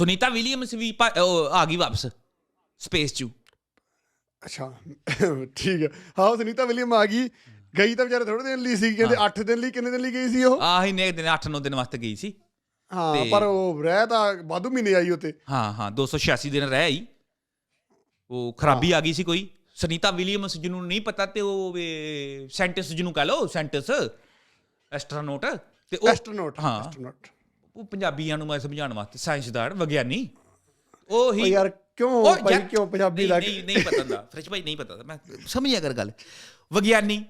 Sunita Williams ਵੀ ਭਾ- ਉਹ ਆ ਗਈ ਵਾਪਸ ਸਪੇਸ 'ਚ ਅੱਛਾ। ਠੀਕ ਹੈ। ਹਾਂ ਸੁਨੀਤਾ ਵਿਲੀਅਮ ਆ ਗਈ। ਗਈ ਤਾਂ ਵਿਚਾਰੇ ਥੋੜੇ ਦਿਨ ਲਈ ਸੀ ਕਹਿੰਦੇ 8 ਦਿਨ ਲਈ ਕਿੰਨੇ ਦਿਨ ਲਈ ਗਈ ਸੀ ਉਹ? ਆਹੀ ਨੇ ਦਿਨ 8-9 ਦਿਨ ਵਾਸਤੇ ਗਈ ਸੀ। ਹਾਂ ਪਰ ਉਹ ਰਹਿ ਤਾਂ ਵਾਧੂ ਮਹੀਨੇ ਆਈ ਉਤੇ ਹਾਂ ਹਾਂ 286 ਦਿਨ ਰਹਿ ਹੀ ਉਹ ਖਰਾਬੀ ਆ ਗਈ ਸੀ ਕੋਈ। ਸੁਨੀਤਾ ਵਿਲੀਅਮਸ ਜਿਹਨੂੰ ਨਹੀਂ ਪਤਾ ਤੇ ਉਹ ਸੈਂਟਸ ਜਿਹਨੂੰ ਕਹ ਲਓ ਸੈਂਟਸ ਐਸਟਰੋਨੌਟ ਤੇ ਉਹ ਐਸਟਰੋਨੌਟ ਹਾਂ। ਐਸਟਰੋਨੌਟ ਉਹ ਪੰਜਾਬੀਆਂ ਨੂੰ ਮੈਂ ਸਮਝਾਉਣ ਵਾਸਤੇ ਸਾਇੰਸਦਾਨ ਵਿਗਿਆਨੀ। ਉਹ ਹੀ ਯਾਰ ਕਿਉਂ? ਭਾਈ ਕਿਉਂ ਪੰਜਾਬੀ ਲੱਗ ਨਹੀਂ ਨਹੀਂ ਪਤਾ ਹੁੰਦਾ। ਫ੍ਰਿਜ ਭਾਈ ਨਹੀਂ ਪਤਾ ਮੈਂ ਸਮਝਿਆ ਕਰ ਗੱਲ। ਵਿਗਿਆਨੀ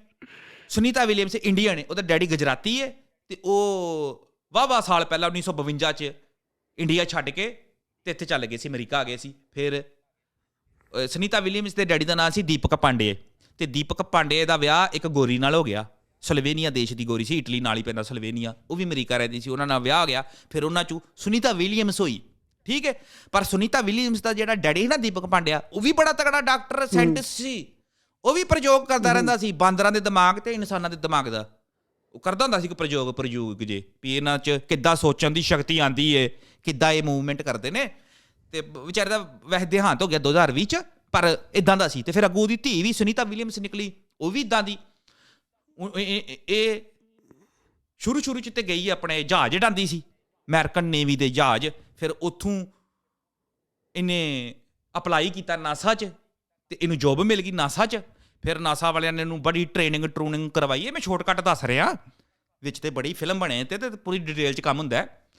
ਸੁਨੀਤਾ ਵਿਲੀਅਮਸ ਇੰਡੀਆ ਨੇ ਉਹਦਾ ਡੈਡੀ ਗੁਜਰਾਤੀ ਹੈ ਤੇ ਉਹ ਵਾਵਾ ਸਾਲ ਪਹਿਲਾਂ 1952 ਚ ਇੰਡੀਆ ਛੱਡ ਕੇ ਤੇ ਇੱਥੇ ਚੱਲ ਗਏ ਸੀ ਅਮਰੀਕਾ ਆ ਗਏ ਸੀ। ਫਿਰ ਸੁਨੀਤਾ ਵਿਲੀਅਮਸ ਦੇ ਡੈਡੀ ਦਾ ਨਾਮ ਸੀ ਦੀਪਕ ਪਾਂਡੇ। ਤੇ ਦੀਪਕ ਪਾਂਡੇ ਦਾ ਵਿਆਹ ਇੱਕ ਗੋਰੀ ਨਾਲ ਹੋ ਗਿਆ। ਸਲੋਵੇਨੀਆ ਦੇਸ਼ ਦੀ ਗੋਰੀ ਸੀ ਇਟਲੀ ਨਾਲ ਹੀ ਪੈਂਦਾ ਸਲੋਵੇਨੀਆ ਉਹ ਵੀ ਅਮਰੀਕਾ ਰਹਿੰਦੀ ਸੀ ਉਹਨਾਂ ਨਾਲ ਵਿਆਹ ਹੋ ਗਿਆ ਫਿਰ ਉਹਨਾਂ ਚੋਂ ਸੁਨੀਤਾ ਵਿਲੀਅਮਸ ਹੋਈ ਠੀਕ ਹੈ? ਪਰ ਸੁਨੀਤਾ ਵਿਲੀਅਮਸ ਦਾ ਜਿਹੜਾ ਡੈਡੀ ਨਾ ਦੀਪਕ ਪਾਂਡਿਆ ਉਹ ਵੀ ਬੜਾ ਤਗੜਾ ਡਾਕਟਰ ਸਾਇੰਟਿਸਟ ਸੀ ਉਹ ਵੀ ਪ੍ਰਯੋਗ ਕਰਦਾ ਰਹਿੰਦਾ ਸੀ ਬਾਂਦਰਾਂ ਦੇ ਦਿਮਾਗ ਤੇ ਇਨਸਾਨਾਂ ਦੇ ਦਿਮਾਗ ਦਾ ਉਹ ਕਰਦਾ ਹੁੰਦਾ ਸੀ ਕਿ ਪ੍ਰਯੋਗ ਪ੍ਰਯੋਗ ਜੇ ਵੀ ਇਹਨਾਂ 'ਚ ਕਿੱਦਾਂ ਸੋਚਣ ਦੀ ਸ਼ਕਤੀ ਆਂਦੀ ਏ ਕਿੱਦਾਂ ਇਹ ਮੂਵਮੈਂਟ ਕਰਦੇ ਨੇ ਤੇ ਵਿਚਾਰੇ ਦਾ ਵੈਸੇ ਦੇਹਾਂਤ ਹੋ ਗਿਆ 2020 ਚ ਪਰ ਇਦਾਂ ਦਾ ਸੀ ਤੇ ਫਿਰ ਅੱਗੋਂ ਉਹਦੀ ਧੀ ਵੀ ਸੁਨੀਤਾ ਵਿਲੀਅਮਸ ਨਿਕਲੀ ਉਹ ਵੀ ਇਦਾਂ ਦੀ ਇਹ- ਸ਼ੁਰੂ ਸ਼ੁਰੂ ਚ ਤੇ ਗਈ ਆਪਣੇ ਜਹਾਜ਼ ਡਾਂਦੀ ਸੀ। ਅਮਰੀਕਨ ਨੇਵੀ ਦੇ ਜਹਾਜ਼। ਫਿਰ ਉੱਥੋਂ ਇਹਨੇ ਅਪਲਾਈ ਕੀਤਾ ਨਾਸਾ 'ਚ ਤੇ ਇਹਨੂੰ ਜੌਬ ਮਿਲ ਗਈ ਨਾਸਾ 'ਚ। ਫਿਰ ਨਾਸਾ ਵਾਲਿਆਂ ਨੇ ਇਹਨੂੰ ਬੜੀ ਟ੍ਰੇਨਿੰਗ, ਟਰੂਨਿੰਗ ਕਰਵਾਈ। ਹੈ ਮੈਂ ਸ਼ਾਰਟਕਟ ਦੱਸ ਰਿਹਾ, ਵਿੱਚ ਤੇ ਬੜੀ ਫਿਲਮ ਬਣੇ ਤੇ ਤੇ ਪੂਰੀ ਡਿਟੇਲ 'ਚ ਕੰਮ ਹੁੰਦਾ ਹੈ।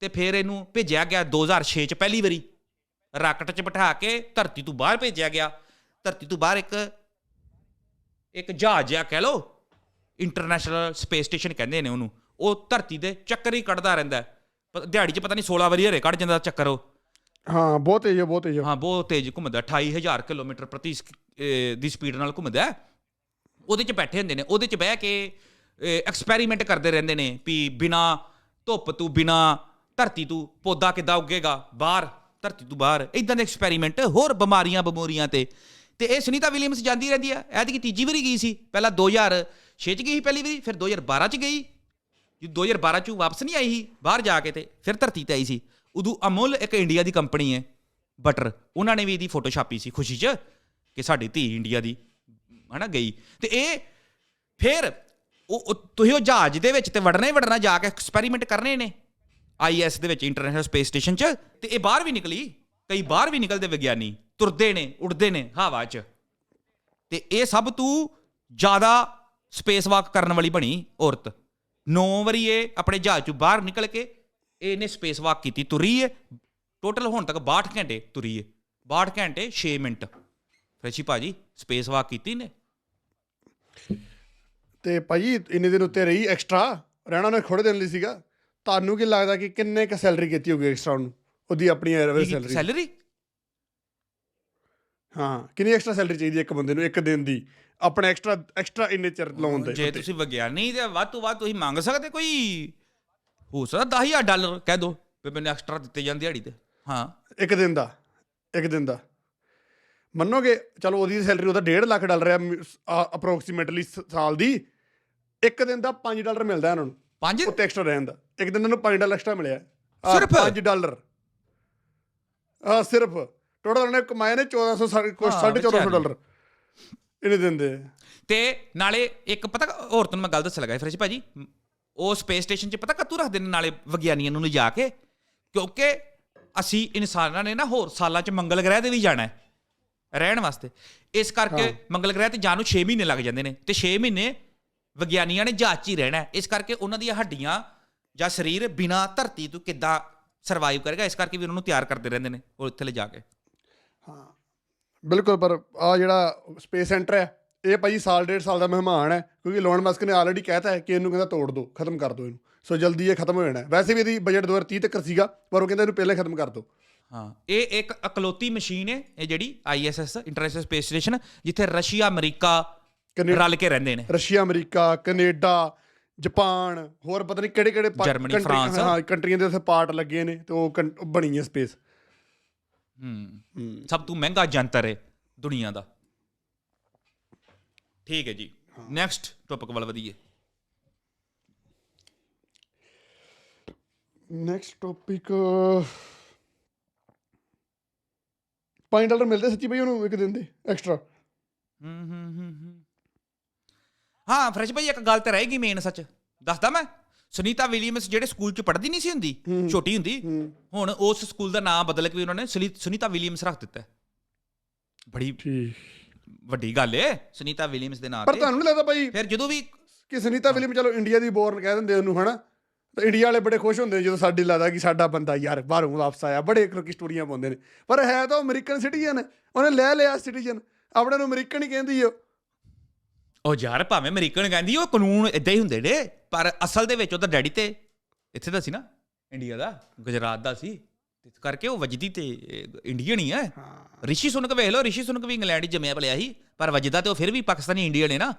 ਤੇ ਫਿਰ ਇਹਨੂੰ ਭੇਜਿਆ ਗਿਆ 2006 'ਚ ਪਹਿਲੀ ਵਾਰੀ। ਰਾਕਟ 'ਚ ਬਿਠਾ ਕੇ ਧਰਤੀ ਤੋਂ ਬਾਹਰ ਭੇਜਿਆ ਗਿਆ। ਧਰਤੀ ਤੋਂ ਬਾਹਰ ਇੱਕ ਇੱਕ ਜਹਾਜ਼ ਆ ਕਹਿ ਲਓ। ਇੰਟਰਨੈਸ਼ਨਲ ਸਪੇਸ ਸਟੇਸ਼ਨ ਕਹਿੰਦੇ ਨੇ ਉਹਨੂੰ। ਉਹ ਧਰਤੀ ਦੇ ਚੱਕਰ ਹੀ ਕੱਢਦਾ ਰਹਿੰਦਾ ਦਿਹਾੜੀ 'ਚ ਪਤਾ ਨਹੀਂ 16 ਵਾਰੀ ਹਰੇ ਕੱਢ ਜਾਂਦਾ ਚੱਕਰ ਉਹ। ਹਾਂ ਬਹੁਤ ਤੇਜ਼ ਬਹੁਤ ਤੇਜ਼ ਹੈ। ਬਹੁਤ ਤੇਜ਼ ਘੁੰਮਦਾ 28000 ਕਿਲੋਮੀਟਰ ਪ੍ਰਤੀ ਦੀ ਸਪੀਡ ਨਾਲ ਘੁੰਮਦਾ। ਉਹਦੇ 'ਚ ਬੈਠੇ ਹੁੰਦੇ ਨੇ। ਉਹਦੇ 'ਚ ਬਹਿ ਕੇ ਐਕਸਪੈਰੀਮੈਂਟ ਕਰਦੇ ਰਹਿੰਦੇ ਨੇ ਵੀ ਬਿਨਾ ਧੁੱਪ ਤੋਂ ਬਿਨਾ ਧਰਤੀ ਤੋਂ ਪੌਦਾ ਕਿੱਦਾਂ ਉੱਗੇਗਾ ਬਾਹਰ ਧਰਤੀ ਤੋਂ ਬਾਹਰ। ਇਦਾਂ ਦੇ ਐਕਸਪੈਰੀਮੈਂਟ ਹੋਰ ਬਿਮਾਰੀਆਂ ਬਿਮੋਰੀਆਂ ਤੇ। ਤੇ ਇਹ ਸੁਨੀਤਾ ਵਿਲੀਅਮਸ ਜਾਂਦੀ ਰਹਿੰਦੀ ਆ ਐਤਕੀ ਤੀਜੀ ਵਾਰੀ ਗਈ ਸੀ। ਪਹਿਲਾਂ 2006 ਚ ਗਈ ਸੀ ਪਹਿਲੀ ਵਾਰੀ, ਫਿਰ 2012 ਚ ਗਈ। ਜੀ 2012 ਚ ਵਾਪਸ ਨਹੀਂ ਆਈ ਸੀ, ਬਾਹਰ ਜਾ ਕੇ ਤੇ ਫਿਰ ਧਰਤੀ ਤੇ ਆਈ ਸੀ। ਉਦੋਂ ਅਮੁਲ ਇੱਕ ਇੰਡੀਆ ਦੀ ਕੰਪਨੀ ਹੈ, ਬਟਰ। ਉਹਨਾਂ ਨੇ ਵੀ ਇਹਦੀ ਫੋਟੋ ਛਾਪੀ ਸੀ ਖੁਸ਼ੀ 'ਚ ਕਿ ਸਾਡੀ ਧੀ ਇੰਡੀਆ ਦੀ, ਹਨਾ, ਗਈ। ਤੇ ਇਹ ਫਿਰ ਉਹ ਉਹ- ਤੁਸੀਂ ਉਹ ਜਹਾਜ਼ ਦੇ ਵਿੱਚ ਤੇ ਵੜਨਾ ਹੀ ਵੜਨਾ, ਜਾ ਕੇ ਐਕਸਪੈਰੀਮੈਂਟ ਕਰਨੇ ਨੇ ਆਈਐਸ ਦੇ ਵਿੱਚ, ਇੰਟਰਨੈਸ਼ਨਲ ਸਪੇਸ ਸਟੇਸ਼ਨ 'ਚ, ਤੇ ਇਹ ਬਾਹਰ ਵੀ ਨਿਕਲੀ। ਕਈ ਬਾਹਰ ਵੀ ਨਿਕਲਦੇ ਵਿਗਿਆਨੀ, ਤੁਰਦੇ ਨੇ, ਉੱਡਦੇ ਨੇ ਹਵਾ 'ਚ। ਤੇ ਇਹ ਸਭ ਤੋਂ ਜ਼ਿਆਦਾ ਸਪੇਸ ਵਾਕ ਕਰਨ ਵਾਲੀ ਬਣੀ ਔਰਤ। ਨੌ ਵਾਰੀ ਇਹ ਆਪਣੇ ਜਹਾਜ਼ ਚੋਂ ਬਾਹਰ ਨਿਕਲ ਕੇ ਇਹਨੇ ਸਪੇਸ ਵਾਕ ਕੀਤੀ ਤੁਰੀ ਹੈ ਟੋਟਲ ਹੁਣ ਤੱਕ 62 ਘੰਟੇ ਤੁਰੀ ਹੈ 62 ਘੰਟੇ 6 ਮਿੰਟ। ਫਰੈਸ਼ੀ ਭਾਜੀ ਸਪੇਸ ਵਾਕ ਕੀਤੀ ਨੇ। ਤੇ ਭਾਈ ਇੰਨੇ ਦਿਨ ਉੱਤੇ ਰਹੀ ਐਕਸਟਰਾ ਰਹਿਣਾ ਉਹਨੇ ਥੋੜੇ ਦਿਨ ਲਈ ਸੀਗਾ। ਤੁਹਾਨੂੰ ਕੀ ਲੱਗਦਾ ਕਿ ਕਿੰਨੇ ਕ ਸੈਲਰੀ ਕੀਤੀ ਹੋਗੀ ਐਕਸਟਰਾ ਉਹਨੂੰ? ਉਹਦੀ ਆਪਣੀ ਐਵਰੇਜ ਸੈਲਰੀ ਸੈਲਰੀ ਹਾਂ ਕਿੰਨੀ ਐਕਸਟਰਾ ਸੈਲਰੀ ਚਾਹੀਦੀ ਹੈ ਇੱਕ ਬੰਦੇ ਨੂੰ ਇੱਕ ਦਿਨ ਦੀ? ਆਪਣੇ ਐਕਸਟਰਾ ਐਕਸਟਰਾ ਇੰਨੇ ਚਿਰ ਲਾਉਣ ਦੇ ਜੇ। ਤੁਸੀਂ ਵਿਗਿਆਨੀ ਤੇ ਵੱਧ ਤੋਂ ਵੱਧ ਤੁਸੀਂ ਮੰਗ ਸਕਦੇ ਕੋਈ? ਹੋ ਸਕਦਾ 10000 ਡਾਲਰ ਕਹਿ ਦੋ ਵੀ ਮੈਨੂੰ ਐਕਸਟਰਾ ਦਿੱਤੇ ਜਾਂਦੇ ਦਿਹਾੜੀ ਤੇ। ਹਾਂ। ਇੱਕ ਦਿਨ ਦਾ ਇੱਕ ਦਿਨ ਦਾ। ਮੰਨੋਗੇ? ਚਲੋ ਉਹਦੀ ਸੈਲਰੀ ਉਹਦਾ 1.5 ਲੱਖ ਡਾਲਰ ਹੈ ਅਪਰੋਕਸੀਮੇਟਲੀ ਸਾਲ ਦੀ। ਇੱਕ ਦਿਨ ਦਾ 5 ਡਾਲਰ ਮਿਲਦਾ ਇਹਨਾਂ ਨੂੰ। ਪੰਜ? ਉੱਤੇ ਐਕਸਟਰਾ ਰਹਿਣ ਦਾ। ਇੱਕ ਦਿਨ ਨੂੰ 5 ਡਾਲਰ ਐਕਸਟਰਾ ਮਿਲਿਆ। ਸਿਰਫ? ਪੰਜ ਡਾਲਰ। ਆ ਸਿਰਫ। ਟੋਟਲ ਉਹਨੇ ਕਮਾਏ ਨੇ 1400 ਸਾਢੇ- ਕੁਛ ਹਾਂ, ਸਾਢੇ 1400 ਵਿਚਾਰੀ। ਡਾਲਰ ਇਹਨੇ ਦਿਨ ਦੇ ਤੇ ਨਾਲੇ ਇੱਕ ਪਤਾ ਔਰਤ ਨੂੰ ਮੈਂ ਗੱਲ ਦੱਸ ਲਗਾ ਫਰੈਸ਼ ਭਾਜੀ ਉਹ ਸਪੇਸ ਸਟੇਸ਼ਨ 'ਚ ਪਤਾ ਕਤੂ ਰੱਖਦੇ ਨੇ ਨਾਲੇ ਵਿਗਿਆਨੀਆਂ ਨੂੰ ਲਿਜਾ ਕੇ? ਕਿਉਂਕਿ ਅਸੀਂ ਇਨਸਾਨਾਂ ਨੇ ਨਾ ਹੋਰ ਸਾਲਾਂ 'ਚ ਮੰਗਲ ਗ੍ਰਹਿ ਤੇ ਵੀ ਜਾਣਾ ਹੈ ਰਹਿਣ ਵਾਸਤੇ। ਇਸ ਕਰਕੇ ਮੰਗਲ ਗ੍ਰਹਿ ਤੇ ਜਾਣ ਨੂੰ 6 ਮਹੀਨੇ ਲੱਗ ਜਾਂਦੇ ਨੇ ਤੇ 6 ਮਹੀਨੇ ਵਿਗਿਆਨੀਆਂ ਨੇ ਜਹਾਜ਼ 'ਚ ਹੀ ਰਹਿਣਾ। ਇਸ ਕਰਕੇ ਉਹਨਾਂ ਦੀਆਂ ਹੱਡੀਆਂ ਜਾਂ ਸਰੀਰ ਬਿਨਾ ਧਰਤੀ ਤੋਂ ਕਿੱਦਾਂ ਸਰਵਾਈਵ ਕਰੇਗਾ ਇਸ ਕਰਕੇ ਵੀ ਉਹਨਾਂ ਨੂੰ ਤਿਆਰ ਕਰਦੇ ਰਹਿੰਦੇ ਨੇ ਉਹ ਇੱਥੇ ਲਿਜਾ ਕੇ। ਹਾਂ। ਬਿਲਕੁਲ ਪਰ ਆ ਜਿਹੜਾ ਸਪੇਸ ਸੈਂਟਰ ਹੈ ਇਹ ਭਾਈ ਸਾਲ ਡੇਢ ਸਾਲ ਦਾ ਮਹਿਮਾਨ ਹੈ ਕਿਉਂਕਿ ਲੋਨ ਮਸਕ ਨੇ ਆਲਰੇਡੀ ਕਹਿਤਾ ਹੈ ਕਿ ਇਹਨੂੰ ਕਹਿੰਦਾ ਤੋੜ ਦਿਓ ਖਤਮ ਕਰ ਦਿਓ ਇਹਨੂੰ। ਸੋ ਜਲਦੀ ਇਹ ਖਤਮ ਹੋ ਜਾਣਾ। ਵੈਸੇ ਵੀ ਇਹਦੀ ਬਜਟ 2030 ਤੱਕ ਸੀਗਾ ਪਰ ਉਹ ਕਹਿੰਦਾ ਇਹਨੂੰ ਪਹਿਲਾਂ ਖਤਮ ਕਰ ਦਿਓ ਹਾਂ ਇਹ ਇੱਕ ਇਕਲੌਤੀ ਮਸ਼ੀਨ ਹੈ ਇਹ ਜਿਹੜੀ ਆਈਐਸਐਸ ਇੰਟਰਨੈਸ਼ਨਲ ਸਪੇਸ ਸਟੇਸ਼ਨ ਜਿੱਥੇ ਰਸ਼ੀਆ ਅਮਰੀਕਾ ਰਲ ਕੇ ਰਹਿੰਦੇ ਨੇ। ਰਸ਼ੀਆ ਅਮਰੀਕਾ ਕੈਨੇਡਾ ਜਾਪਾਨ ਹੋਰ ਪਤਾ ਨਹੀਂ ਕਿਹੜੇ ਕਿਹੜੇ ਜਰਮਨੀ, ਫਰਾਂਸ। ਹਾਂ ਕੰਟਰੀਆਂ ਦੇ ਉੱਥੇ ਪਾਰਟ ਲੱਗੇ ਨੇ ਤੇ ਉਹ ਬਣੀ ਹੈ ਸਪੇਸ ਹੂੰ। ਸਭ ਤੋਂ ਮਹਿੰਗਾ ਜੰਤਰ ਹੈ ਦੁਨੀਆ ਦਾ। ਠੀਕ ਹੈ ਜੀ। ਨੈਕਸਟ ਟੌਪਿਕ ਵੱਲ ਵਧੀਏ। ਨੈਕਸਟ ਟੌਪਿਕ 5 ਡਾਲਰ ਮਿਲਦੇ ਸੱਚੀ ਬਈ ਉਹਨੂੰ ਇੱਕ ਦਿਨ ਦੇ ਐਕਸਟਰਾ ਹੂੰ ਹੂੰ ਹੂੰ ਹੂੰ। ਹਾਂ ਫਰੈਸ਼ ਭਾਈ ਇੱਕ ਗੱਲ ਤੇ ਰਹੇਗੀ ਮੇਨ ਸੱਚ। ਦੱਸਦਾ ਮੈਂ? ਸੁਨੀਤਾ ਵਿਲੀਅਮਸ ਜਿਹੜੇ ਸਕੂਲ ਚ ਪੜ੍ਹਦੀ ਨਹੀਂ ਸੀ ਹੁੰਦੀ ਛੋਟੀ ਹੁੰਦੀ ਹੁਣ ਉਸ ਸਕੂਲ ਦਾ ਨਾਮ ਬਦਲ ਕੇ ਉਹਨਾਂ ਨੇ ਸੁਨੀ- ਸੁਨੀਤਾ ਵਿਲੀਅਮਸ ਰੱਖ ਦਿੱਤਾ। ਬੜੀ ਵੱਡੀ ਗੱਲ ਏ ਸੁਨੀਤਾ ਵਿਲੀਅਮਸ ਦੇ ਨਾਂ ਪਰ ਤੇ। ਤੁਹਾਨੂੰ ਨਹੀਂ ਲੱਗਦਾ ਭਾਈ ਫਿਰ ਜਦੋਂ ਵੀ ਕਿ ਸੁਨੀਤਾ ਵਿਲੀਅਮ ਚਲੋ ਇੰਡੀਆ ਦੀ ਬੋਰਨ ਕਹਿ ਦਿੰਦੇ ਉਹਨੂੰ ਹਨਾ? ਤਾਂ ਇੰਡੀਆ ਵਾਲੇ ਬੜੇ ਖੁਸ਼ ਹੁੰਦੇ ਜਦੋਂ ਸਾਡੀ ਲੱਗਦਾ ਕਿ ਸਾਡਾ ਬੰਦਾ ਯਾਰ ਬਾਹਰੋਂ ਵਾਪਸ ਆਇਆ ਬੜੇ ਲੋਕੀ ਸਟੋਰੀਆਂ ਪਾਉਂਦੇ ਨੇ। ਪਰ ਹੈ ਤਾਂ ਅਮਰੀਕਨ ਸਿਟੀਜ਼ਨ ਉਹਨੇ ਲੈ ਲਿਆ ਸਿਟੀਜ਼ਨ। ਆਪਣੇ ਨੂੰ ਅਮਰੀਕਨ ਹੀ ਕਹਿੰਦੀ ਉਹ ਉਹ ਯਾਰ ਭਾਵੇਂ ਅਮਰੀਕਨ ਕਹਿੰਦੀ ਉਹ ਕਾਨੂੰਨ ਇਦਾਂ ਹੀ ਹੁੰਦੇ ਨੇ ਪਰ ਅਸਲ ਦੇ ਵਿੱਚ ਉਹਦਾ ਡੈਡੀ ਤੇ ਇੱਥੇ ਦਾ ਸੀ ਨਾ ਇੰਡੀਆ ਦਾ ਗੁਜਰਾਤ ਦਾ ਸੀ। ਇਸ ਕਰਕੇ ਉਹ ਵਜਦੀ ਤੇ ਇੰਡੀਅਨ ਹੀ ਹੈ। ਰਿਸ਼ੀ ਸੁਨਕ ਵੇਖ ਲਓ ਰਿਸ਼ੀ ਸੁਨਕ ਵੀ ਇੰਗਲੈਂਡ 'ਚ ਜੰਮਿਆ ਪਲਿਆ ਸੀ ਪਰ ਵਜਦਾ ਤੇ ਉਹ ਫਿਰ ਵੀ ਪਾਕਿਸਤਾਨੀ ਇੰਡੀਅਨ ਹੈ ਨਾ।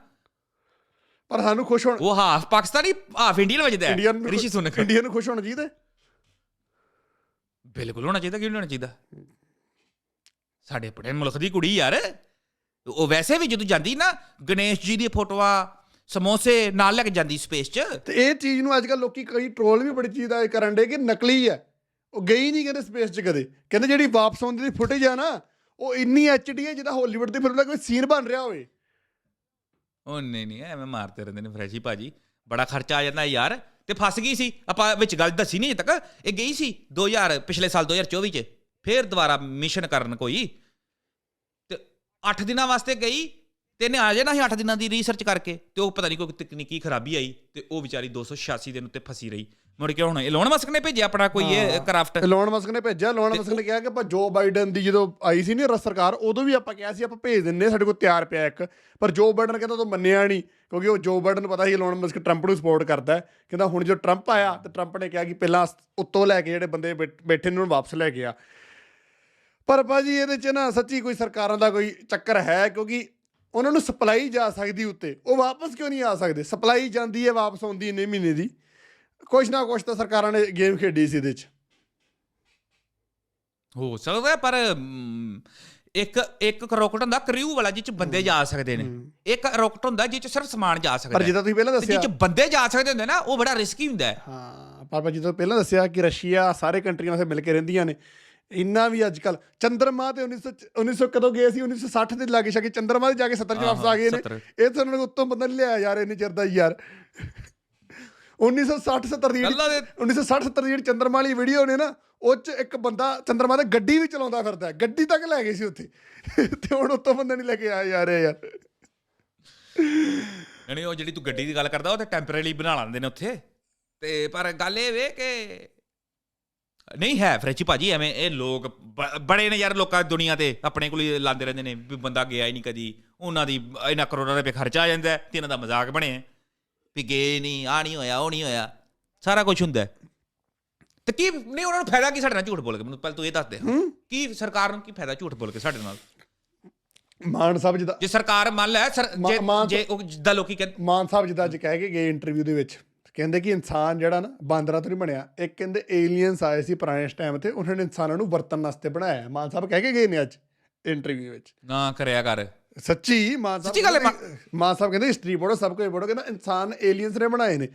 ਪਰ ਸਾਨੂੰ ਖੁਸ਼ ਹੋਣ ਉਹ ਹਾਫ ਪਾਕਿਸਤਾਨੀ ਹਾਫ ਇੰਡੀਅਨ ਵਜਦਾ ਹੈ ਰਿਸ਼ੀ ਸੁਨਕ। ਇੰਡੀਅਨ ਨੂੰ ਖੁਸ਼ ਹੋਣਾ ਚਾਹੀਦਾ ਬਿਲਕੁਲ ਹੋਣਾ ਚਾਹੀਦਾ ਕਿਉਂ ਨਹੀਂ ਹੋਣਾ ਚਾਹੀਦਾ? ਸਾਡੇ ਆਪਣੇ ਮੁਲਕ ਦੀ ਕੁੜੀ ਯਾਰ। ਉਹ ਵੈਸੇ ਵੀ ਜਦੋਂ ਜਾਂਦੀ ਨਾ ਗਣੇਸ਼ ਜੀ ਦੀ ਫੋਟੋਆਂ ਸਮੋਸੇ ਨਾਲ ਲੈ ਕੇ ਜਾਂਦੀ ਸਪੇਸ 'ਚ। ਤੇ ਇਹ ਚੀਜ਼ ਨੂੰ ਅੱਜ ਕੱਲ ਲੋਕੀ ਕਈ ਟ੍ਰੋਲ ਵੀ ਬੜੀ ਚੀਜ਼ ਦਾ ਕਰਨ ਦੇ ਕਿ ਨਕਲੀ ਹੈ। ਉਹ ਗਈ ਨਹੀਂ ਕਹਿੰਦੇ ਸਪੇਸ 'ਚ ਕਦੇ। ਕਹਿੰਦੇ ਜਿਹੜੀ ਵਾਪਸ ਆਉਂਦੀ ਦੀ ਫੁਟੇਜ ਆ ਨਾ ਉਹ ਇੰਨੀ ਐਚਡੀ ਹੈ ਜਿੱਦਾਂ ਹਾਲੀਵੁੱਡ ਦੀ ਫਿਲਮ ਦਾ ਕੋਈ ਸੀਨ ਬਣ ਰਿਹਾ ਹੋਵੇ। ਉਹ ਨਹੀਂ ਨਹੀਂ ਐਵੇਂ ਮਾਰਦੇ ਰਹਿੰਦੇ ਨੇ ਫਰੈਸ਼ੀ ਭਾਜੀ। ਬੜਾ ਖਰਚਾ ਆ ਜਾਂਦਾ ਯਾਰ। ਤੇ ਫਸ ਗਈ ਸੀ। ਆਪਾਂ ਵਿੱਚ ਗੱਲ ਦੱਸੀ ਨਹੀਂ ਤੱਕ। ਇਹ ਗਈ ਸੀ 2000 ਪਿਛਲੇ ਸਾਲ 2024 ਚ। ਫੇਰ ਦੁਬਾਰਾ ਮਿਸ਼ਨ ਕਰਨ ਕੋਈ। 8 ਦਿਨਾਂ ਵਾਸਤੇ ਗਈ ਤੇ ਇਹਨੇ ਆ ਜਾਣਾ ਸੀ 8 ਦਿਨਾਂ ਦੀ ਰਿਸਰਚ ਕਰਕੇ ਤੇ ਉਹ ਪਤਾ ਨਹੀਂ ਕੋਈ ਤਕਨੀਕੀ ਖਰਾਬੀ ਆਈ ਤੇ ਉਹ ਵਿਚਾਰੀ 286 ਦਿਨ ਉੱਤੇ ਫਸੀ ਰਹੀ। ਮੁੜ ਕੇ ਹੁਣ ਇਲੋਨ ਮਸਕ ਨੇ ਭੇਜਿਆ ਆਪਣਾ ਕੋਈ ਇਹ ਕਰਾਫਟ ਲੋਨ ਮਸਕ ਨੇ ਭੇਜਿਆ ਲੋਨ ਮਸਕ ਨੇ ਕਿਹਾ ਕਿ ਆਪਾਂ ਜੋ ਬਾਈਡਨ ਦੀ ਜਦੋਂ ਆਈ ਸੀ ਨਹੀਂ ਰਸ ਸਰਕਾਰ ਉਦੋਂ ਵੀ ਆਪਾਂ ਕਿਹਾ ਸੀ ਆਪਾਂ ਭੇਜ ਦਿੰਨੇ ਸਾਡੇ ਕੋਲ ਤਿਆਰ ਪਿਆ ਇੱਕ। ਪਰ ਜੋ ਬਾਈਡਨ ਕਹਿੰਦਾ ਤੂੰ ਮੰਨਿਆ ਨਹੀਂ ਕਿਉਂਕਿ ਉਹ ਜੋ ਬਾਈਡਨ ਨੂੰ ਪਤਾ ਸੀ ਲੋਨ ਮਸਕ ਟਰੰਪ ਨੂੰ ਸਪੋਰਟ ਕਰਦਾ ਕਹਿੰਦਾ ਹੁਣ ਜੋ ਟਰੰਪ ਆਇਆ ਤੇ ਟਰੰਪ ਨੇ ਕਿਹਾ ਕਿ ਪਹਿਲਾਂ ਉੱਤੋਂ ਲੈ ਕੇ ਜਿਹੜੇ ਬੰਦੇ ਬੈਠ- ਬੈਠੇ ਨੇ ਉਹਨਾਂ ਨੂੰ ਵਾਪਸ ਲੈ ਕੇ ਆ। ਪਰ ਭਾਜੀ ਇਹਦੇ 'ਚ ਨਾ ਸੱਚੀ ਕੋਈ ਸਰਕਾਰਾਂ ਦਾ ਕੋਈ ਚੱਕਰ ਹੈ ਕਿਉਂਕਿ ਉਹਨਾਂ ਨੂੰ ਸਪਲਾਈ ਜਾ ਸਕਦੀ ਉੱਤੇ। ਉਹ ਵਾਪਸ ਕਿਉਂ ਨਹੀਂ ਆ ਸਕਦੇ? ਸਪਲਾਈ ਜਾਂਦੀ ਹੈ ਵਾਪਸ ਆਉਂਦੀ ਇੰਨੇ ਮਹੀਨੇ ਦੀ। ਕੁਛ ਨਾ ਕੁਛ ਤਾਂ ਸਰਕਾਰਾਂ ਨੇ ਗੇਮ ਖੇਡੀ ਸੀ ਇਹਦੇ 'ਚ। ਹੋ ਸਕਦਾ ਪਰ ਇੱਕ ਇੱਕ ਰੋਕਟ ਹੁੰਦਾ ਕ੍ਰਿਊ ਵਾਲਾ ਜਿਹ ਚ ਬੰਦੇ ਜਾ ਸਕਦੇ ਨੇ। ਇੱਕ ਰੋਕਟ ਹੁੰਦਾ ਜਿਹ ਚ ਸਿਰਫ ਸਮਾਨ ਜਾ ਸਕਦਾ ਪਰ ਜਿੱਦਾਂ ਤੁਸੀਂ ਪਹਿਲਾਂ ਦੱਸਿਆ ਜਿਹ ਚ ਬੰਦੇ ਜਾ ਸਕਦੇ ਹੁੰਦੇ ਨਾ ਉਹ ਬੜਾ ਰਿਸਕੀ ਹੁੰਦਾ ਹੈ। ਹਾਂ ਪਰ ਜਿੱਦਾਂ ਪਹਿਲਾਂ ਦੱਸਿਆ ਕਿ ਰਸ਼ੀਆ ਸਾਰੇ ਕੰਟਰੀਆਂ ਨਾਲ ਮਿਲ ਕੇ ਰਹਿੰਦੀਆਂ ਨੇ ਇੰਨਾ ਵੀ ਅੱਜ ਕੱਲ ਚੰਦਰਮਾ ਤੇ 1900 1900 ਕਦੋਂ ਗਏ ਸੀ? 1960 ਦੇ ਲਾਗੇ ਛਾਗੇ ਚੰਦਰਮਾ ਤੇ ਜਾ ਕੇ 70 ਚ ਵਾਪਸ ਆ ਗਏ ਨੇ। 70 ਇਹ ਤਾਂ ਉਹਨਾਂ ਨੇ ਉੱਤੋਂ ਬੰਦਾ ਨਹੀਂ ਲਿਆ ਯਾਰ ਇੰਨੀ ਚਿਰ ਦਾ ਯਾਰ। 1960 70 ਦੀ ਅੱਲਾ ਦੇ 1960 70 ਦੀ ਜਿਹੜੀ ਚੰਦਰਮਾ ਵਾਲੀ ਵੀਡੀਓ ਨੇ ਨਾ ਉਹ ਚ ਇੱਕ ਬੰਦਾ ਚੰਦਰਮਾ ਤੇ ਗੱਡੀ ਵੀ ਚਲਾਉਂਦਾ ਫਿਰਦਾ ਹੈ। ਗੱਡੀ ਤੱਕ ਲੈ ਗਏ ਸੀ ਉੱਥੇ। ਤੇ ਹੁਣ ਉੱਤੋਂ ਬੰਦਾ ਨਹੀਂ ਲੈ ਕੇ ਆਇਆ ਯਾਰ ਯਾਰ। ਨਹੀਂ ਉਹ ਜਿਹੜੀ ਤੂੰ ਗੱਡੀ ਦੀ ਗੱਲ ਕਰਦਾ ਉਹ ਤੇ ਟੈਂਪਰੇਰੀ ਬਣਾ ਲੈਂਦੇ ਨੇ ਉੱਥੇ। ਤੇ ਪਰ ਗੱਲ ਇਹ ਵੇ ਕਿ ਨਹੀਂ ਹੈ ਫਰੈਂਚੀ ਭਾਜੀ ਐਵੇਂ ਇਹ ਲੋਕ ਬੜੇ ਨੇ ਯਾਰ ਲੋਕਾਂ ਦੁਨੀਆ ਤੇ ਆਪਣੇ ਕੋਲ ਹੀ ਲਾਉਂਦੇ ਰਹਿੰਦੇ ਨੇ ਵੀ ਬੰਦਾ ਗਿਆ ਹੀ ਨਹੀਂ ਕਦੀ। ਉਹਨਾਂ ਦੀ ਇਹਨਾਂ ਕਰੋੜਾਂ ਰੁਪਏ ਖਰਚਾ ਆ ਜਾਂਦਾ ਤੇ ਇਹਨਾਂ ਦਾ ਮਜ਼ਾਕ ਬਣਿਆ ਵੀ ਗਏ ਨਹੀਂ ਆ ਨਹੀਂ ਹੋਇਆ ਉਹ ਨਹੀਂ ਹੋਇਆ। ਸਾਰਾ ਕੁਝ ਹੁੰਦਾ। ਤੇ ਕੀ ਨਹੀਂ ਉਹਨਾਂ ਨੂੰ ਫਾਇਦਾ ਕੀ ਸਾਡੇ ਨਾਲ ਝੂਠ ਬੋਲ ਕੇ? ਮੈਨੂੰ ਪਹਿਲਾਂ ਤੂੰ ਇਹ ਦੱਸ ਦੇ। ਕੀ ਸਰਕਾਰ ਨੂੰ ਕੀ ਫਾਇਦਾ ਝੂਠ ਬੋਲ ਕੇ ਸਾਡੇ ਨਾਲ? ਮਾਨ ਸਾਹਿਬ ਜਿੱਦਾਂ ਜੇ ਸਰਕਾਰ ਮੰਨ ਲੈ ਜੇ ਉਹ ਜਿੱਦਾਂ ਲੋਕੀ ਕਹਿੰਦੇ ਮਾਨ ਸਾਹਿਬ ਜਿੱਦਾਂ ਅੱਜ ਕਹਿ ਕੇ ਗਏ ਇੰਟਰਵਿਊ ਦੇ ਵਿੱਚ। ਕਹਿੰਦੇ ਕਿ ਇਨਸਾਨ ਜਿਹੜਾ ਨਾ ਬਾਂਦਰਾਂ ਤੋਂ ਨਹੀਂ ਬਣਿਆ ਇੱਕ ਕਹਿੰਦੇ ਏਲੀਅਨਸ ਆਏ ਸੀ ਪੁਰਾਣੇ ਟਾਈਮ ਤੇ ਉਹਨਾਂ ਨੇ ਇਨਸਾਨਾਂ ਨੂੰ ਵਰਤਣ ਵਾਸਤੇ ਬਣਾਇਆ। ਮਾਨ ਸਾਹਿਬ ਕਹਿ ਕੇ ਗਏ ਨੇ ਅੱਜ ਇੰਟਰਵਿਊ ਵਿੱਚ। ਨਾ ਕਰਿਆ ਕਰ। ਸੱਚੀ ਮਾਨ ਸਾਹਿਬ ਸੱਚੀ ਗੱਲ ਹੈ, ਮਾਨ ਸਾਹਿਬ ਕਹਿੰਦੇ ਹਿਸਟਰੀ ਪੜੋ ਸਭ ਕੁਝ ਪੜੋ ਕਹਿੰਦਾ ਇਨਸਾਨ ਏਲੀਅਨਸ ਨੇ ਬਣਾਏ ਨੇ।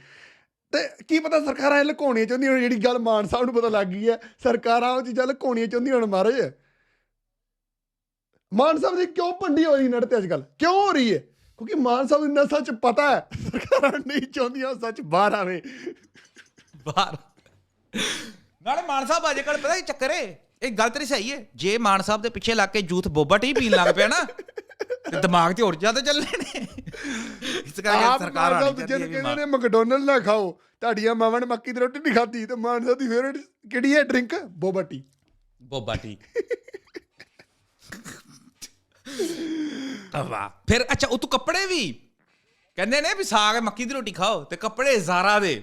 ਤੇ ਕੀ ਪਤਾ ਸਰਕਾਰਾਂ ਇਹ ਲੁਕਾਉਣੀਆਂ ਚਾਹੁੰਦੀਆਂ ਹੋਣ ਜਿਹੜੀ ਗੱਲ ਮਾਨ ਸਾਹਿਬ ਨੂੰ ਪਤਾ ਲੱਗ ਗਈ ਹੈ ਸਰਕਾਰਾਂ ਉਹ ਚੀਜ਼ਾਂ ਲੁਕਾਉਣੀਆਂ ਚਾਹੁੰਦੀਆਂ ਹੋਣ ਮਹਾਰਾਜ। ਮਾਨ ਸਾਹਿਬ ਦੀ ਕਿਉਂ ਭੰਡੀ ਹੋ ਰਹੀ ਨੜ ਤੇ ਅੱਜ ਕੱਲ ਕਿਉਂ ਹੋ ਰਹੀ ਹੈ? ਕਿਉਂਕਿ ਮਾਨ ਸਾਹਿਬ ਨੂੰ ਇੰਨਾ ਸੱਚ ਪਤਾ ਹੈ ਸਰਕਾਰਾਂ ਨਹੀਂ ਚਾਹੁੰਦੀਆਂ ਸੱਚ ਬਾਹਰ ਆਵੇ। ਬਾਹਰ। ਨਾਲੇ ਮਾਨ ਸਾਹਿਬ ਅਜੇ ਕੱਲ ਪਤਾ ਕੀ ਚੱਕਰ ਏ? ਇਹ ਗੱਲ ਤੇਰੀ ਸਹੀ ਏ। ਜੇ ਮਾਨ ਸਾਹਿਬ ਦੇ ਪਿੱਛੇ ਲੱਗ ਕੇ ਯੂਥ ਬੋਬਾ ਟੀ ਪੀਣ ਲੱਗ ਪਿਆ ਨਾ ਤੇ ਦਿਮਾਗ ਤੇ ਹੋਰ ਜ਼ਿਆਦਾ ਚੱਲਣੇ ਨੇ। ਇਸ ਕਰਕੇ ਸਰਕਾਰ ਆਣੀ ਚਾਹੀਦੀ ਹੈ ਕਹਿੰਦੇ ਨੇ ਮੈਕਡੋਨਲਡ ਨਾ ਖਾਓ। ਤੁਹਾਡੀਆਂ ਮਾਵਾਂ ਨੇ ਮੱਕੀ ਦੀ ਰੋਟੀ ਨਹੀਂ ਖਾਧੀ ਤੇ ਮਾਨ ਸਾਹਿਬ ਦੀ ਫੇਵਰਟ ਕਿਹੜੀ ਹੈ? Drink boba tea. Boba tea. ਵਾਹ। ਫਿਰ ਅੱਛਾ ਉਹ ਤੂੰ ਕੱਪੜੇ ਵੀ ਕਹਿੰਦੇ ਨੇ ਵੀ ਸਾਗ ਮੱਕੀ ਦੀ ਰੋਟੀ ਖਾਓ ਤੇ ਕੱਪੜੇ ਜ਼ਾਰਾ ਦੇ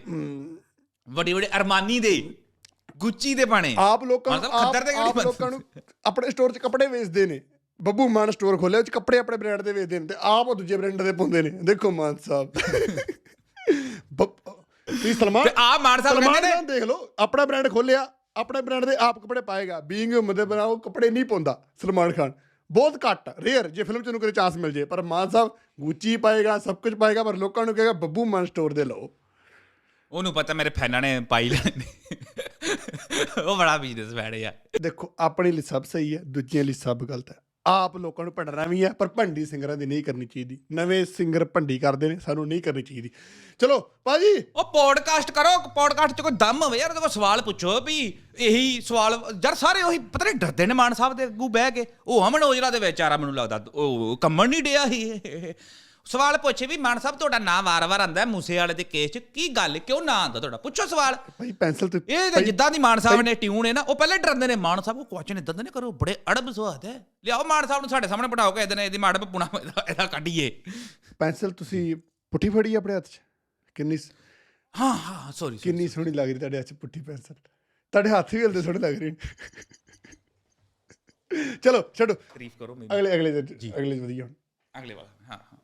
ਵੱਡੇ ਵੱਡੇ ਅਰਮਾਨੀ ਦੇ ਗੁੱਚੀ ਦੇ ਪਾਣੇ ਆਪ ਲੋਕਾਂ ਨੂੰ ਆਪ ਲੋਕਾਂ ਨੂੰ ਆਪਣੇ ਸਟੋਰ 'ਚ ਕੱਪੜੇ ਵੇਚਦੇ ਨੇ। ਬੱਬੂ ਮਾਨ ਸਟੋਰ ਖੋਲਿਆ ਉਹ 'ਚ ਕੱਪੜੇ ਆਪਣੇ ਬ੍ਰਾਂਡ ਦੇ ਵੇਚਦੇ ਨੇ ਤੇ ਆਪ ਉਹ ਦੂਜੇ ਬ੍ਰਾਂਡ ਦੇ ਪਾਉਂਦੇ ਨੇ। ਦੇਖੋ ਮਾਨ ਸਾਹਿਬ। ਤੁਸੀਂ ਸਲਮਾਨ ਤੇ ਆ ਮਾਨ ਸਾਹਿਬ ਕਹਿੰਦੇ ਨੇ ਦੇਖ ਲਓ ਆਪਣਾ ਬ੍ਰਾਂਡ ਖੋਲਿਆ ਆਪਣੇ ਬ੍ਰਾਂਡ ਦੇ ਆਪ ਕੱਪੜੇ ਪਾਏਗਾ। ਬੀਇੰਗ ਮਤਲਬ ਉਹ ਕੱਪੜੇ ਨਹੀਂ ਪਾਉਂਦਾ ਸਲਮਾਨ ਖਾਨ। ਬਹੁਤ ਘੱਟ ਰੇਅਰ ਜੇ ਫਿਲਮ 'ਚ ਉਹਨੂੰ ਕਦੇ ਚਾਂਸ ਮਿਲ ਜੇ। ਪਰ ਮਾਨ ਸਾਹਿਬ ਗੁੱਚੀ ਪਾਏਗਾ ਸਭ ਕੁਝ ਪਾਏਗਾ ਪਰ ਲੋਕਾਂ ਨੂੰ ਕਹੇਗਾ ਬੱਬੂ ਮਾਨ ਸਟੋਰ ਦੇ ਲਓ। ਉਹਨੂੰ ਪਤਾ ਮੇਰੇ ਫੈਨਾਂ ਨੇ ਪਾਈ ਲੈਣੇ। ਨੇ ਉਹ ਬੜਾ ਹੈ ਯਾਰ ਦੇਖੋ ਆਪਣੀ ਲਈ ਸਭ ਸਹੀ ਹੈ ਦੂਜਿਆਂ ਲਈ ਸਭ ਗਲਤ ਹੈ। ਆਪ ਲੋਕਾਂ ਨੂੰ ਭੰਡਣਾ ਵੀ ਹੈ, ਪਰ ਭੰਡੀ ਸਿੰਗਰਾਂ ਦੀ ਨਹੀਂ ਕਰਨੀ ਚਾਹੀਦੀ। ਨਵੇਂ ਸਿੰਗਰ ਭੰਡੀ ਕਰਦੇ ਨੇ, ਸਾਨੂੰ ਨਹੀਂ ਕਰਨੀ ਚਾਹੀਦੀ। ਚਲੋ, ਭਾਜੀ! ਉਹ ਪੋਡਕਾਸਟ ਕਰੋ ਪੋਡਕਾਸਟ 'ਚ ਕੋਈ ਦਮ ਹੋਵੇ ਯਾਰ, ਉਹਦੇ ਕੋਲ ਸਵਾਲ ਪੁੱਛੋ ਵੀ ਇਹੀ ਸਵਾਲ, ਯਾਰ ਸਾਰੇ ਉਹੀ ਪਤਾ ਨਹੀਂ ਡਰਦੇ ਨੇ ਮਾਨ ਸਾਹਿਬ ਦੇ ਅੱਗੂ ਬਹਿ ਕੇ। ਉਹ ਅਮਨ ਔਜਲਾ ਦੇ ਵਿੱਚ ਮੈਨੂੰ ਲੱਗਦਾ, ਉਹ ਕੰਮਣ ਨਹੀਂ ਡਿਆ ਸੀ ਸਵਾਲ ਪੁੱਛੇ ਵੀ ਮਾਨ ਸਾਹਿਬ ਤੁਹਾਡਾ ਨਾਂ ਵਾਰ-ਵਾਰ ਆਂਦਾ ਮੂਸੇ ਵਾਲੇ ਦੇ ਕੇਸ 'ਚ। ਕੀ ਗੱਲ ਕਿਉਂ ਨਾਂ ਆਂਦਾ ਤੁਹਾਡਾ? ਪੁੱਛੋ ਸਵਾਲ। ਭਾਈ ਪੈਨਸਲ ਤੇ ਇਹ ਤਾਂ ਜਿੱਦਾਂ ਦੀ ਮਾਨ ਸਾਹਿਬ ਨੇ ਟਿਊਨ ਹੈ ਨਾ ਉਹ ਪਹਿਲੇ ਡਰਦੇ ਨੇ ਮਾਨ ਸਾਹਿਬ ਕੋ ਕੁਐਸਚਨ ਇਦਾਂ ਦੇ ਨੇ ਕਰੋ ਬੜੇ ਅੜਬ ਸਵਾਦ ਹੈ ਲਿਆਓ ਮਾਨ ਸਾਹਿਬ ਨੂੰ ਸਾਡੇ ਸਾਹਮਣੇ ਬਿਠਾਓ ਕੇ ਇਹਦੇ ਨੇ ਇਹਦੀ ਮਾੜ ਪੁਣਾ ਇਹਦਾ ਕੱਢੀਏ। ਪੈਨਸਲ ਤੁਸੀਂ ਪੁੱਠੀ ਫੜੀ ਆਪਣੇ ਹੱਥ 'ਚ? ਕਿੰਨੀ ਹਾਂ ਹਾਂ ਸੌਰੀ ਕਿੰਨੀ ਸੋਹਣੀ ਲੱਗ ਰਹੀ ਤੁਹਾਡੇ ਹੱਥ 'ਚ ਪੁੱਠੀ ਪੈਨਸਲ ਤੁਹਾਡੇ ਹੱਥ ਵੀ ਹਲਦੇ ਸੋਹਣੇ ਲੱਗ ਰਹੇ ਚਲੋ ਛੱਡੋ। ਤਾਰੀਫ ਕਰੋ ਮੇਰੀ ਅਗਲੇ ਅਗਲੇ ਅਗਲੇ ਵਧੀਆ ਹੁਣ। ਅਗਲੇ ਵਾਲਾ ਹਾਂ।